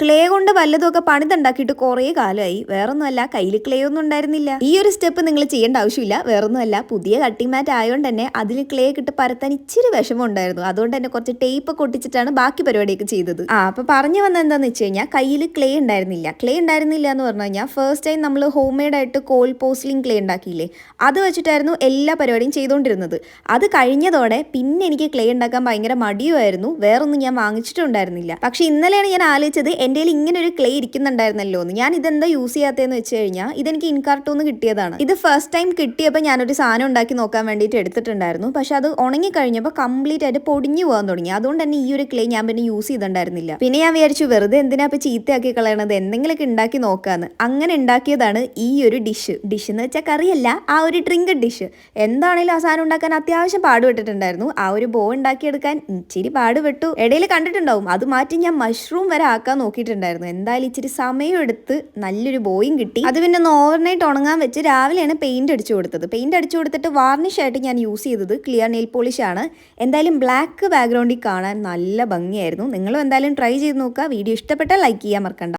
Clay കൊണ്ട് വല്ലതുമൊക്കെ പണിതുണ്ടാക്കിയിട്ട് കുറേ കാലമായി. വേറൊന്നുമല്ല കയ്യിൽ ക്ലേ ഒന്നും ഉണ്ടായിരുന്നില്ല. ഈ ഒരു സ്റ്റെപ്പ് നിങ്ങൾ ചെയ്യേണ്ട ആവശ്യമില്ല. വേറൊന്നുമല്ല പുതിയ കട്ടിംഗ് മാറ്റ് ആയതുകൊണ്ട് തന്നെ അതിൽ ക്ലേ കിട്ട് പരത്താൻ ഇച്ചിരി വിഷമം ഉണ്ടായിരുന്നു. അതുകൊണ്ട് തന്നെ കുറച്ച് ടേപ്പ് ഒട്ടിച്ചിട്ടാണ് ബാക്കി പരിപാടിയൊക്കെ ചെയ്തത്. ആ അപ്പൊ പറഞ്ഞു വന്ന എന്താണെന്ന് വെച്ച് കഴിഞ്ഞാൽ കയ്യിൽ ക്ലേ ഉണ്ടായിരുന്നില്ല. ക്ലേ ഉണ്ടായിരുന്നില്ല എന്ന് പറഞ്ഞു കഴിഞ്ഞാൽ ഫസ്റ്റ് ടൈം നമ്മൾ ഹോം മെയ്ഡ് ആയിട്ട് കോൾ പോസ്ലിംഗ് ക്ലേ ഉണ്ടാക്കിയില്ലേ അത് വെച്ചിട്ടായിരുന്നു എല്ലാ പരിപാടിയും ചെയ്തുകൊണ്ടിരുന്നത് അത് കഴിഞ്ഞതോടെ പിന്നെ എനിക്ക് ക്ലേ ഉണ്ടാക്കാൻ ഭയങ്കര മടിയുമായിരുന്നു. വേറൊന്നും ഞാൻ വാങ്ങിച്ചിട്ടുണ്ടായിരുന്നില്ല. പക്ഷെ ഇന്നലെയാണ് ഞാൻ ആലോചിച്ചത് എന്റെ കയ്യിൽ ഇങ്ങനെ ഒരു ക്ലേ ഇരിക്കുന്നുണ്ടായിരുന്നല്ലോ എന്ന്. ഞാൻ ഇതെന്താ യൂസ് ചെയ്യാത്തതെന്ന് വെച്ച് കഴിഞ്ഞാൽ ഇതെനിക്ക് ഇൻകാർട്ടൂന്ന് കിട്ടിയതാണ്. ഇത് ഫസ്റ്റ് ടൈം കിട്ടിയപ്പോൾ ഞാനൊരു സാധനം ഉണ്ടാക്കി നോക്കാൻ വേണ്ടിയിട്ട് എടുത്തിട്ടുണ്ടായിരുന്നു. പക്ഷെ അത് ഉണങ്ങി കഴിഞ്ഞപ്പോൾ കംപ്ലീറ്റ് ആയിട്ട് പൊടിഞ്ഞു പോകാൻ തുടങ്ങി. അതുകൊണ്ട് തന്നെ ഈ ഒരു ക്ലേ ഞാൻ പിന്നെ യൂസ് ചെയ്തിട്ടുണ്ടായിരുന്നില്ല. പിന്നെ ഞാൻ വിചാരിച്ചു വെറുതെ എന്തിനാ ഇപ്പം ചീത്തയാക്കി കളയണത്? എന്തെങ്കിലുമൊക്കെ ഉണ്ടാക്കി നോക്കാന്ന്. അങ്ങനെ ഉണ്ടാക്കിയതാണ് ഈ ഒരു ഡിഷ് ഡിഷ് എന്ന് വെച്ചാൽ കറിയല്ല ആ ഒരു ഡ്രിങ്ക് ഡിഷ് എന്താണേലും ആ സാധനം ഉണ്ടാക്കാൻ അത്യാവശ്യം പാടുപെട്ടിട്ടുണ്ടായിരുന്നു. ആ ഒരു ബോ ഉണ്ടാക്കിയെടുക്കാൻ ഇച്ചിരി പാടുപെട്ടു. ഇടയിൽ കണ്ടിട്ടുണ്ടാവും അത് മാറ്റി ഞാൻ മഷ്റൂം വരെ ആക്കാൻ നോക്കിയിട്ടുണ്ടായിരുന്നു. എന്തായാലും ഇച്ചിരി സമയം എടുത്ത് നല്ലൊരു ബോയും കിട്ടി. അത് പിന്നെ ഒന്ന് ഓവർനൈറ്റ് ഉണങ്ങാൻ വെച്ച് രാവിലെയാണ് പെയിന്റ് അടിച്ചു കൊടുത്തത്. പെയിന്റ് അടിച്ചു കൊടുത്തിട്ട് വാർണിഷ് ആയിട്ട് ഞാൻ യൂസ് ചെയ്തത് ക്ലിയർ നെയിൽ പോളിഷ് ആണ്. എന്തായാലും ബ്ലാക്ക് ബാക്ക്ഗ്രൗണ്ടിൽ കാണാൻ നല്ല ഭംഗിയായിരുന്നു. നിങ്ങളും എന്തായാലും ട്രൈ ചെയ്ത് നോക്കുക. വീഡിയോ ഇഷ്ടപ്പെട്ടാൽ ലൈക്ക് ചെയ്യാൻ മറക്കണ്ട.